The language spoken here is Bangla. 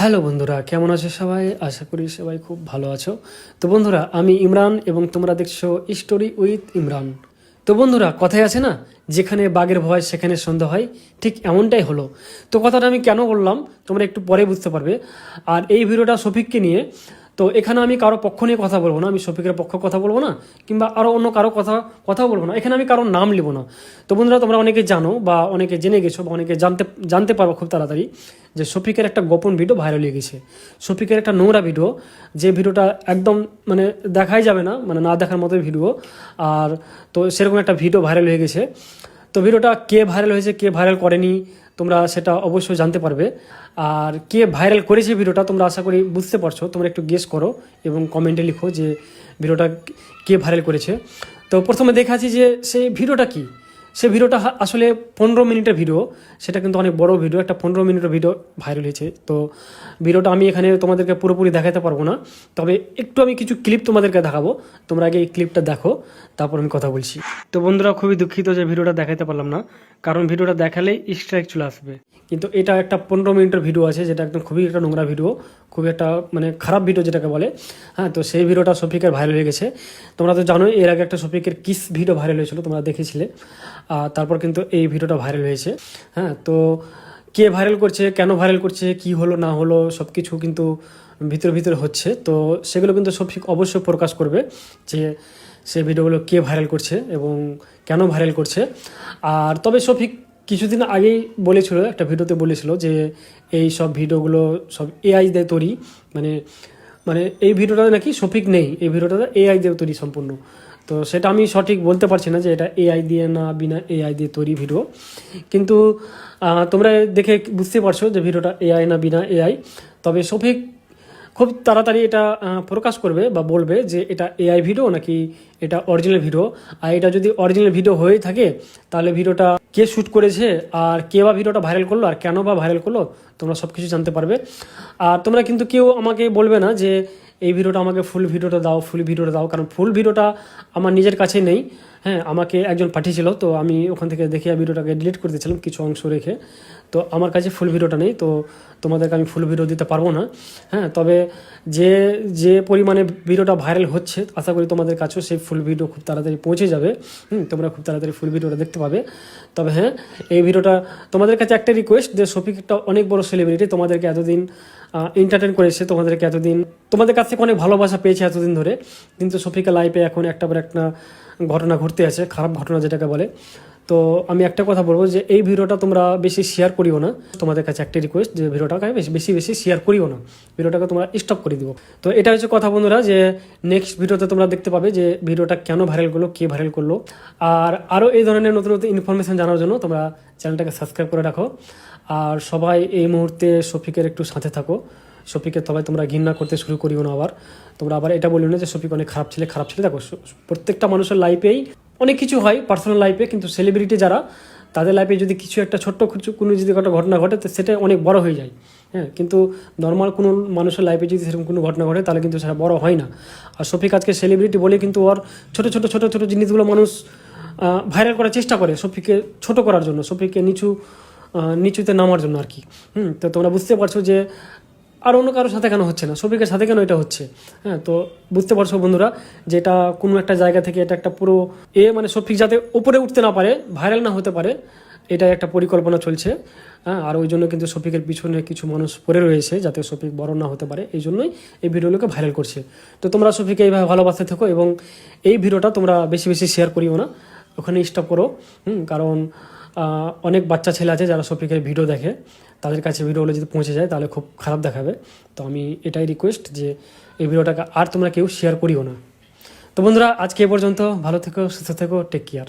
হ্যালো বন্ধুরা, কেমন আছো সবাই? আশা করি সবাই খুব ভালো আছো। তো বন্ধুরা, আমি ইমরান এবং তোমরা দেখছ স্টোরি উইথ ইমরান। তো বন্ধুরা কথাই আছে না, যেখানে বাঘের ভয়, সেখানে সন্ধ্যা হয়, ঠিক এমনটাই হলো। তো কথাটা আমি কেন বললাম, তোমরা একটু পরে বুঝতে পারবে। আর এই ভিডিওটা শফিককে নিয়ে তো এখানে আমি কারও পক্ষ নিয়ে কথা বলব না, আমি শফিকের পক্ষ কথা বলব না, কিংবা আরও অন্য কারও কথা, কথাও বলব না। এখানে আমি কারোর নাম নেব না। তো বন্ধুরা, তোমরা অনেকে জানো বা অনেকে জেনে গেছো বা অনেকে জানতে জানতে পারব খুব তাড়াতাড়ি যে শফিকের একটা গোপন ভিডিও ভাইরাল হয়ে গেছে। শফিকের একটা নোংরা ভিডিও, যে ভিডিওটা একদম মানে দেখাই যাবে না মানে না দেখার মতো ভিডিও। আর তো সেরকম একটা ভিডিও ভাইরাল হয়ে গেছে। তো ভিডিওটা কে ভাইরাল হয়েছে, কে ভাইরাল করেনি তোমরা সেটা অবশ্যই জানতে পারবে। আর কে ভাইরাল করেছে ভিডিওটা তোমরা আশা করি বুঝতে পারছ। তোমরা একটু গেস করো এবং কমেন্টে লিখো যে ভিডিওটা কে ভাইরাল করেছে। তো প্রথমে দেখাচ্ছি যে সেই ভিডিওটা কি? সে ভিডিওটা আসলে পনেরো মিনিটের ভিডিও। সেটা কিন্তু অনেক বড় ভিডিও, একটা পনেরো মিনিটের ভিডিও ভাইরাল হয়েছে। তো ভিডিওটা আমি এখানে তোমাদেরকে পুরোপুরি দেখাতে পারব না। তবে একটু আমি কিছু ক্লিপ তোমাদেরকে দেখাবো। তোমরা আগে এই ক্লিপটা দেখো, তারপর আমি কথা বলছি। তো বন্ধুরা, খুবই দুঃখিত যে ভিডিওটা দেখাতে পারলাম না। কারণ ভিডিওটা দেখালেই স্ট্রাইক চলে আসবে। কিন্তু এটা একটা পনেরো মিনিটের ভিডিও আছে, যেটা একদম খুবই একটা নোংরা ভিডিও। খুবই একটা মানে খারাপ ভিডিও যেটাকে বলে। হ্যাঁ তো সেই ভিডিওটা শফিকের ভাইরাল হয়ে গেছে। তোমরা তো জানোই, এর আগে একটা শফিকের কিস ভিডিও ভাইরাল হয়েছিল, তোমরা দেখেছিলে। তারপর কিন্তু এই ভিডিওটা ভাইরাল হয়েছে। হ্যাঁ তো কে ভাইরাল করছে, কেন ভাইরাল করছে, কি হলো, না হলো সব কিছু কিন্তু ভিতরে ভিতরে হচ্ছে। তো সেগুলো কিন্তু শফিক অবশ্যই প্রকাশ করবে যে সে ভিডিওগুলো কে ভাইরাল করছে এবং কেন ভাইরাল করছে। আর তবে শফিক কিছুদিন আগেই বলেছিল, একটা ভিডিওতে বলেছিল যে এই সব ভিডিওগুলো সব এআই দিয়ে তৈরি। মানে মানে এই ভিডিওটাতে নাকি শফিক নেই, এই ভিডিওটাতে এআই দিয়ে তৈরি সম্পূর্ণ। তো সেটা আমি সঠিক বলতে পারছি না যে এটা এআই দিয়ে না বিনা এআই দিয়ে তৈরি ভিডিও কিন্তু তোমরা দেখে বুঝতে পারছ যে ভিডিওটা এআই না বিনা এআই তবে শফিক খুব তাড়াতাড়ি এটা প্রকাশ করবে বা বলবে যে এটা এআই ভিডিও নাকি এটা অরিজিনাল ভিডিও আর এটা যদি অরিজিনাল ভিডিও হয়ে থাকে, তাহলে ভিডিওটা কে শ্যুট করেছে আর কে বা ভিডিওটা ভাইরাল করল আর কেন বা ভাইরাল করল, তোমরা সব কিছু জানতে পারবে। আর তোমরা কিন্তু কেউ আমাকে বলবে না যে এই ভিডিওটা আমাকে ফুল ভিডিওটা দাও ফুল ভিডিওটা দাও, কারণ ফুল ভিডিওটা আমার নিজের কাছে নেই। হ্যাঁ আমাকে একজন পাঠিয়েছিল, তো আমি ওখান থেকে দেখে ভিডিওটাকে ডিলিট করে দিয়েছিলাম কিছু অংশ রেখে। তো আমার কাছে ফুল ভিডিওটা নেই, তো তোমাদেরকে আমি ফুল ভিডিও দিতে পারব না। হ্যাঁ তবে যে যে পরিমাণে ভিডিওটা ভাইরাল হচ্ছে, আশা করি তোমাদের কাছেও সেই ফুল ভিডিও খুব তাড়াতাড়ি পৌঁছে যাবে। হুম, তোমরা খুব তাড়াতাড়ি ফুল ভিডিওটা দেখতে পাবে। তবে হ্যাঁ এই ভিডিওটা তোমাদের কাছে একটা রিকোয়েস্ট যে শফিক একটা অনেক বড় সেলিব্রিটি তোমাদেরকে এতদিন এন্টারটেন করেছে, তোমাদেরকে এতদিন, তোমাদের কাছ থেকে অনেক ভালোবাসা পেয়েছে এতদিন ধরে। কিন্তু শফিকা লাইফে এখন একটা পর একটা ঘটনা ঘটতে আছে, খারাপ ঘটনা যেটাকে বলে। তো আমি একটা কথা বলব যে, এই ভিডিওটা তোমরা বেশি শেয়ার করিও না। তোমাদের কাছে একটা রিকোয়েস্ট যে, ভিডিওটাকে বেশি বেশি বেশি শেয়ার করিও না। ভিডিওটাকে তোমরা স্টপ করে দিও। তো এটা হচ্ছে কথা বন্ধুরা যে নেক্সট ভিডিওতে তোমরা দেখতে পাবে যে, ভিডিওটা কেন ভাইরাল করল, কে ভাইরাল করল। আর আরও এই ধরনের নতুন নতুন ইনফরমেশন জানার জন্য তোমরা চ্যানেলটাকে সাবস্ক্রাইব করে রাখো। আর সবাই এই মুহূর্তে শফিকের একটু সাথে থাকো। শফিকের তবে তোমরা ঘৃণা করতে শুরু করিও না আবার। তোমরা আবার এটা বলিও না যে, শফিক অনেক খারাপ ছেলে খারাপ ছেলে। দেখো প্রত্যেকটা মানুষের লাইফেই অনেক কিছু হয় পার্সোনাল লাইফে কিন্তু সেলিব্রিটি যারা, তাদের লাইফে যদি কিছু একটা ছোট্ট কিছু, কোনো যদি একটা ঘটনা ঘটে, তো সেটা অনেক বড় হয়ে যায়। হ্যাঁ কিন্তু নর্মাল কোনো মানুষের লাইফে যদি সেরকম কোনো ঘটনা ঘটে, তাহলে কিন্তু সেটা বড় হয় না। আর শফিক আজকে সেলিব্রিটি বলে কিন্তু ওর ছোট ছোট ছোট ছোট জিনিসগুলো মানুষ ভাইরাল করার চেষ্টা করে শফিককে ছোট করার জন্য, শফিককে নিচু নিচুতে নামার জন্য আর কি। হুম, তো তোমরা বুঝতে পারছ যে আর অন্য কারোর সাথে কেন হচ্ছে না? শফিকের সাথে কেন এটা হচ্ছে? হ্যাঁ তো বুঝতে পারছ বন্ধুরা যে এটা কোনো একটা জায়গা থেকে এটা একটা পুরো এ মানে শফিক যাতে ওপরে উঠতে না পারে ভাইরাল না হতে পারে এটা একটা পরিকল্পনা চলছে। হ্যাঁ আর ওই জন্য কিন্তু শফিকের পিছনে কিছু মানুষ পড়ে রয়েছে যাতে শফিক বড় না হতে পারে, এই জন্যই এই ভিডিওগুলোকে ভাইরাল করছে। তো তোমরা শফিকে এইভাবে ভালোবাসতে থাকো এবং এই ভিডিওটা তোমরা বেশি বেশি শেয়ার করিও না, ওখানে স্টপ করো। হুম, কারণ অনেক বাচ্চা ছেলে আছে যারা সফিকের ভিডিও দেখে। তাদের কাছে ভিডিওগুলো যদি পৌঁছে যায়, তাহলে খুব খারাপ দেখাবে। তো আমি এটাই রিকোয়েস্ট যে এই ভিডিওটাকে আর তোমরা কেউ শেয়ার করিও না। তো বন্ধুরা, আজকে এ পর্যন্ত। ভালো থেকো, সুস্থ থেকো টেক কেয়ার